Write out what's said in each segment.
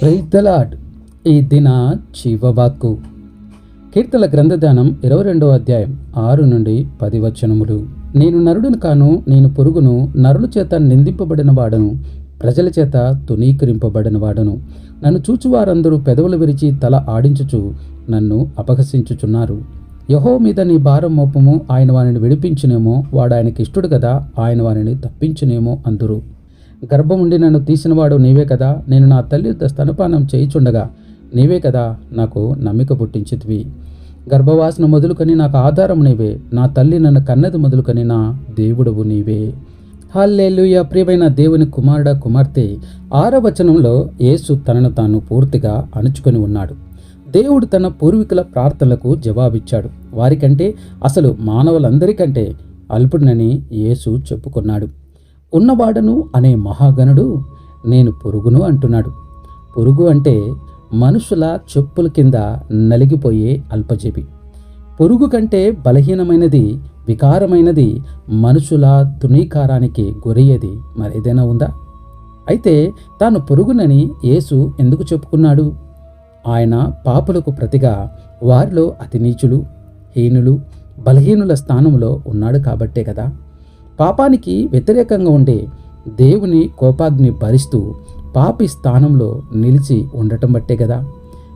ప్రైతలాడ్ ఈ దిన జీవవాక్కు. కీర్తల గ్రంథదానం ఇరవై రెండవ అధ్యాయం ఆరు నుండి పది వచనములు. నేను నరుడును కాను నేను పురుగును నరుల చేత నిందింపబడిన వాడను ప్రజల చేత తునీకరింపబడిన వాడను. నన్ను చూచువారందరూ పెదవులు విరిచి తల ఆడించుచు నన్ను అపహసించుచున్నారు. యహో మీద నీ భారం మోపము ఆయన వారిని విడిపించునేమో వాడు ఆయనకి ఇష్టడు కదా ఆయన వారిని తప్పించునేమో అందురు. గర్భం ఉండి నన్ను తీసినవాడు నీవే కదా నేను నా తల్లి స్తనపానం చేయిచుండగా నీవే కదా నాకు నమ్మిక పుట్టించితివి. గర్భవాసన మొదలుకొని నాకు ఆధారం నీవే నా తల్లి నన్ను కన్నది మొదలుకొని నా దేవుడవు నీవే. హల్లేలుయ ప్రియమైన దేవుని కుమారుడ కుమార్తె ఆరవచనంలో యేసు తనను తాను పూర్తిగా అణుచుకొని ఉన్నాడు. దేవుడు తన పూర్వీకుల ప్రార్థనలకు జవాబిచ్చాడు. వారికంటే అసలు మానవులందరికంటే అల్పుడినని యేసు చెప్పుకున్నాడు. ఉన్నవాడను అనే మహాగణుడు నేను పురుగును అంటున్నాడు. పురుగు అంటే మనుషుల చెప్పుల కింద నలిగిపోయే అల్పజీవి. పురుగు కంటే బలహీనమైనది వికారమైనది మనుషుల తునీకారానికి గురయ్యేది మరేదైనా ఉందా? అయితే తాను పురుగునని యేసు ఎందుకు చెప్పుకున్నాడు? ఆయన పాపులకు ప్రతిగా వారిలో అతి నీచులు హీనులు బలహీనుల స్థానంలో ఉన్నాడు కాబట్టే కదా. పాపానికి వ్యతిరేకంగా ఉండే దేవుని కోపాగ్ని భరిస్తూ పాపి స్థానంలో నిలిచి ఉండటం బట్టే కదా.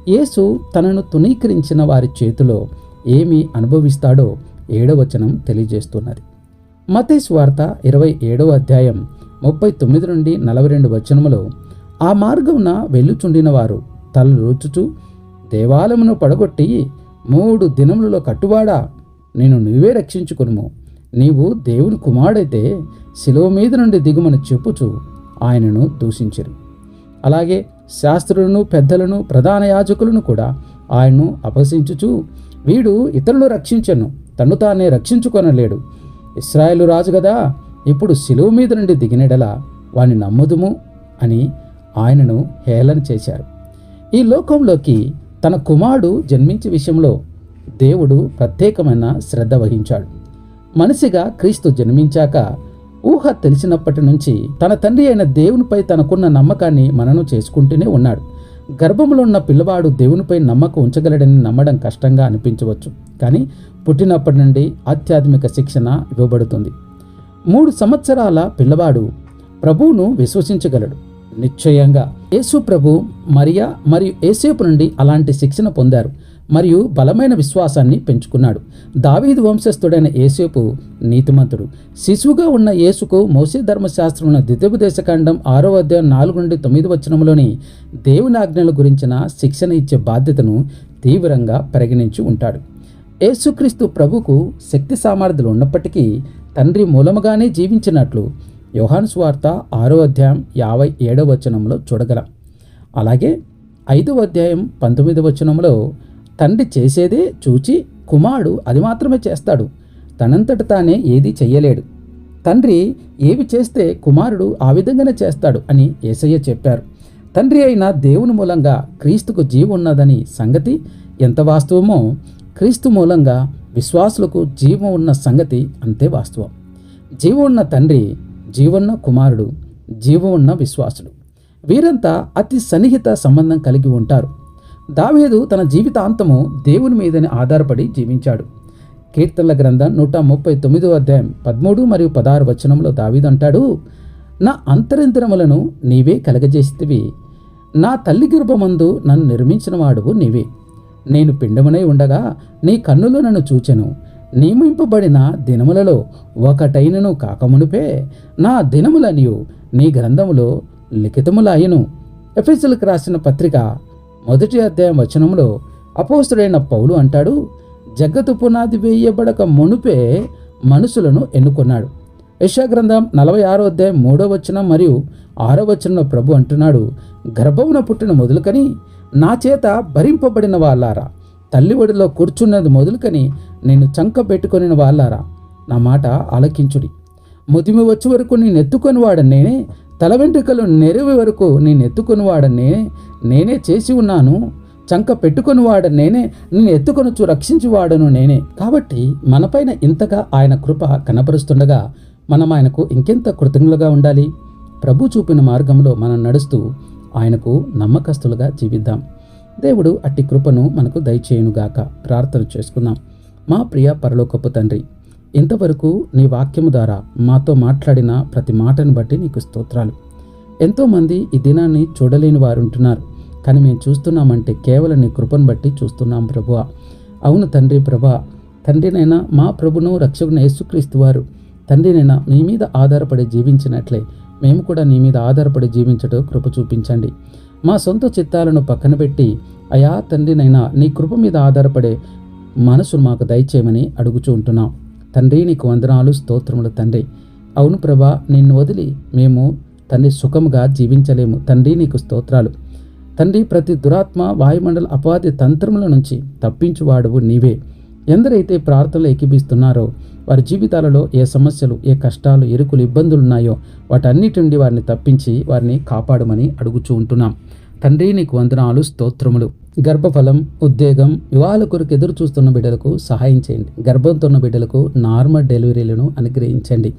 యేసు తనను తునీకరించిన వారి చేతిలో ఏమి అనుభవిస్తాడో ఏడవచనం తెలియజేస్తున్నది. మతేష్ వార్త ఇరవై ఏడవ అధ్యాయం ముప్పై తొమ్మిది నుండి నలభై రెండు వచనములో ఆ మార్గమున వెళ్ళుచుండిన వారు తల రోచుచు దేవాలయమును పడగొట్టి మూడు దినములలో కట్టువాడా? నేను నువ్వే రక్షించుకునుము. నీవు దేవుని కుమారుడైతే శిలువ మీద నుండి దిగుమని చెప్పుచు ఆయనను దూషించరు. అలాగే శాస్త్రులను పెద్దలను ప్రధాన యాజకులను కూడా ఆయన్ను అపహసించుచు వీడు ఇతరులు రక్షించను తను తానే రక్షించుకొనలేడు. ఇస్రాయేలు రాజు కదా ఇప్పుడు శిలువ మీద నుండి దిగినెడలా వాని నమ్ముదుము అని ఆయనను హేళన చేశారు. ఈ లోకంలోకి తన కుమారుడు జన్మించే విషయంలో దేవుడు ప్రత్యేకమైన శ్రద్ధ వహించాడు. మనిషిగా క్రీస్తు జన్మించాక ఊహ తెలిసినప్పటి నుంచి తన తండ్రి అయిన దేవునిపై తనకున్న నమ్మకాన్ని మననం చేసుకుంటూనే ఉన్నాడు. గర్భంలో ఉన్న పిల్లవాడు దేవునిపై నమ్మకం ఉంచగలడని నమ్మడం కష్టంగా అనిపించవచ్చు. కానీ పుట్టినప్పటి నుండి ఆధ్యాత్మిక శిక్షణ ఇవ్వబడుతుంది. మూడు సంవత్సరాల పిల్లవాడు ప్రభువును విశ్వసించగలడు. నిశ్చయంగా యేసు ప్రభు మరియా మరియు ఏసేపు నుండి అలాంటి శిక్షణ పొందారు. మరియు బలమైన విశ్వాసాన్ని పెంచుకున్నాడు. దావీదు వంశస్థుడైన ఏసేపు నీతిమంతుడు. శిశువుగా ఉన్న యేసుకు మోసే ధర్మశాస్త్రం ద్వితీయోపదేశకాండం ఆరో అధ్యాయం నాలుగు నుండి తొమ్మిది వచనంలోని దేవుని ఆజ్ఞల గురించిన శిక్షణ ఇచ్చే బాధ్యతను తీవ్రంగా పరిగణించి ఉంటాడు. యేసుక్రీస్తు ప్రభుకు శక్తి సామర్థ్యాలు ఉన్నప్పటికీ తండ్రి మూలముగానే జీవించినట్లు యోహాను స్వార్త ఆరో అధ్యాయం యాభై ఏడవ వచనంలో చూడగలం. అలాగే ఐదవ అధ్యాయం పంతొమ్మిదవ వచనంలో తండ్రి చేసేదే చూచి కుమారుడు అది మాత్రమే చేస్తాడు. తనంతట తానే ఏదీ చెయ్యలేడు. తండ్రి ఏవి చేస్తే కుమారుడు ఆ విధంగానే చేస్తాడు అని ఏసయ్య చెప్పారు. తండ్రి అయిన దేవుని మూలంగా క్రీస్తుకు జీవం ఉన్నదని సంగతి ఎంత వాస్తవమో క్రీస్తు మూలంగా విశ్వాసులకు జీవం ఉన్న సంగతి అంతే వాస్తవం. జీవం ఉన్న తండ్రి జీవన్న కుమారుడు జీవం ఉన్న విశ్వాసుడు. వీరంతా అతి సన్నిహిత సంబంధం కలిగి ఉంటారు. దావీదు తన జీవితాంతము దేవుని మీదని ఆధారపడి జీవించాడు. కీర్తనల గ్రంథం నూట ముప్పై తొమ్మిదో అధ్యాయం పదమూడు మరియు పదహారు వచనంలో దావీదు అంటాడు నా అంతరింద్రములను నీవే కలగజేస్తేవి. నా తల్లి గర్భమందు నన్ను నిర్మించిన వాడువు నీవే. నేను పిండమునై ఉండగా నీ కన్నులు నన్ను చూచెను. నియమింపబడిన దినములలో ఒకటైనను కాకమునుపే నా దినములనియు నీ గ్రంథములో లిఖితములాయను. ఎఫెసులకు రాసిన పత్రిక మొదటి అధ్యాయం వచనంలో అపోస్తుడైన పౌలు అంటాడు జగత్తు పునాది వేయబడక మునుపే మనుషులను ఎన్నుకున్నాడు. యశాగ్రంథం నలభై ఆరో అధ్యాయం మూడో వచనం మరియు ఆరో వచనంలో ప్రభు అంటున్నాడు గర్భమున పుట్టిన మొదలుకని నా చేత భరింపబడిన వాళ్ళారా? తల్లి ఒడిలో కూర్చున్నది మొదలుకని నేను చంక పెట్టుకొని వాళ్ళారా? నా మాట ఆలకించుడి. ముదిమి వచ్చే వరకు నేను ఎత్తుకొని వాడని నేనే తల వెంట్రుకలు నెరవి వరకు నేను ఎత్తుకొని నేనే చేసి ఉన్నాను. చంక పెట్టుకునివాడ నేనే నేను ఎత్తుకొనొచ్చు రక్షించువాడను నేనే. కాబట్టి మనపైన ఇంతగా ఆయన కృప కనపరుస్తుండగా మనం ఆయనకు ఇంకెంత కృతజ్ఞులుగా ఉండాలి? ప్రభు చూపిన మార్గంలో మనం నడుస్తూ ఆయనకు నమ్మకస్తులుగా జీవిద్దాం. దేవుడు అట్టి కృపను మనకు దయచేయునుగాక. ప్రార్థన చేసుకుందాం. మా ప్రియ పరలోకపు తండ్రి ఇంతవరకు నీ వాక్యము ద్వారా మాతో మాట్లాడిన ప్రతి మాటను బట్టి నీకు స్తోత్రాలు. ఎంతోమంది ఈ దినాన్ని చూడలేని వారు ఉంటున్నారు కానీ మేము చూస్తున్నామంటే కేవలం నీ కృపను బట్టి చూస్తున్నాం ప్రభువ. అవును తండ్రి ప్రభా తండ్రినైనా మా ప్రభును రక్షకుని యేసుక్రీస్తు వారు తండ్రినైనా నీ మీద ఆధారపడి జీవించినట్లే మేము కూడా నీ మీద ఆధారపడి జీవించటం కృప చూపించండి. మా సొంత చిత్తాలను పక్కన పెట్టి అయా తండ్రినైనా నీ కృప మీద ఆధారపడే మనసు మాకు దయచేయమని అడుగుచూ ఉంటున్నాం. తండ్రి నీకు వందనాలు స్తోత్రములు తండ్రి. అవును ప్రభా నిన్ను వదిలి మేము తండ్రి సుఖముగా జీవించలేము. తండ్రి నీకు స్తోత్రాలు. తండ్రి ప్రతి దురాత్మ వాయుమండల అపాధి తంత్రముల నుంచి తప్పించువాడువు నీవే. ఎందరైతే ప్రార్థనలు ఎక్కిపిస్తున్నారో వారి జీవితాలలో ఏ సమస్యలు ఏ కష్టాలు ఎరుకులు ఇబ్బందులు ఉన్నాయో వాటన్నిటి నుండి వారిని తప్పించి వారిని కాపాడమని అడుగుచూ ఉంటున్నాం. తండ్రి నీకు వందనాలు స్తోత్రములు. గర్భఫలం ఉద్యోగం వివాహాల కొరకు ఎదురు చూస్తున్న బిడ్డలకు సహాయం చేయండి. గర్భంతో ఉన్న బిడ్డలకు నార్మల్ డెలివరీలను అనుగ్రహించండి.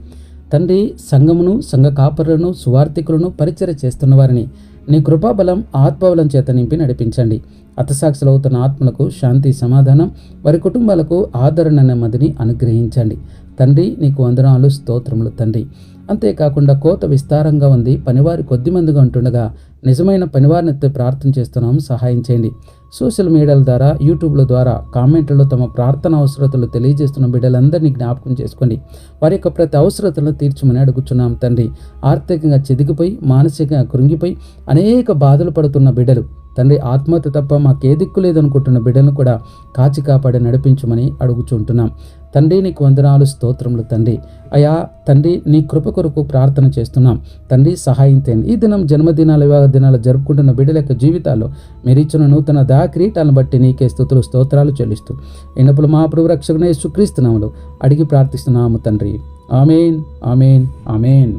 తండ్రి సంఘమును సంఘ కాపరులను సువార్థికులను పరిచయ చేస్తున్న వారిని నీ కృపాబలం ఆత్మబలం చేత నింపి నడిపించండి. అతసాక్షులవుతున్న ఆత్మలకు శాంతి సమాధానం వారి కుటుంబాలకు ఆదరణ నెమ్మదిని అనుగ్రహించండి. తండ్రి నీకు వందనాలు స్తోత్రములు తండ్రి. అంతేకాకుండా కోత విస్తారంగా ఉంది. పనివారి కొద్దిమందిగా ఉంటుండగా నిజమైన పనివారిని ప్రార్థన చేస్తున్నాం. సహాయం చేయండి. సోషల్ మీడియాల ద్వారా యూట్యూబ్ల ద్వారా కామెంట్లలో తమ ప్రార్థన అవసరతలు తెలియజేస్తున్న బిడ్డలందరినీ జ్ఞాపకం చేసుకోండి. వారి యొక్క ప్రతి అవసరతలను తీర్చమని అడుగుతున్నాం తండ్రి. ఆర్థికంగా చెదిగిపోయి మానసికంగా కృంగిపోయి అనేక బాధలు పడుతున్న బిడ్డలు తండ్రి ఆత్మహత్య తప్ప మాకే దిక్కు లేదనుకుంటున్న బిడ్డలను కూడా కాచి కాపాడి నడిపించమని అడుగుచుంటున్నాం. తండ్రి నీకు వందనాలు స్తోత్రములు తండ్రి. అయా తండ్రి నీ కృప కొరకు ప్రార్థన చేస్తున్నాం. తండ్రి సహాయం తేండి ఈ దినం జన్మదినాల వివాహ దినాలు జరుపుకుంటున్న బిడ్డల యొక్క జీవితాల్లో మీరు ఇచ్చిన నూతన దా క్రీటాలను బట్టి నీకే స్థుతులు స్తోత్రాలు చెల్లిస్తూ ఎన్నప్పుడు మా ప్రభు రక్షకునే సుక్రీస్తున్నాములు అడిగి ప్రార్థిస్తున్నాము తండ్రి. Amen amen amen.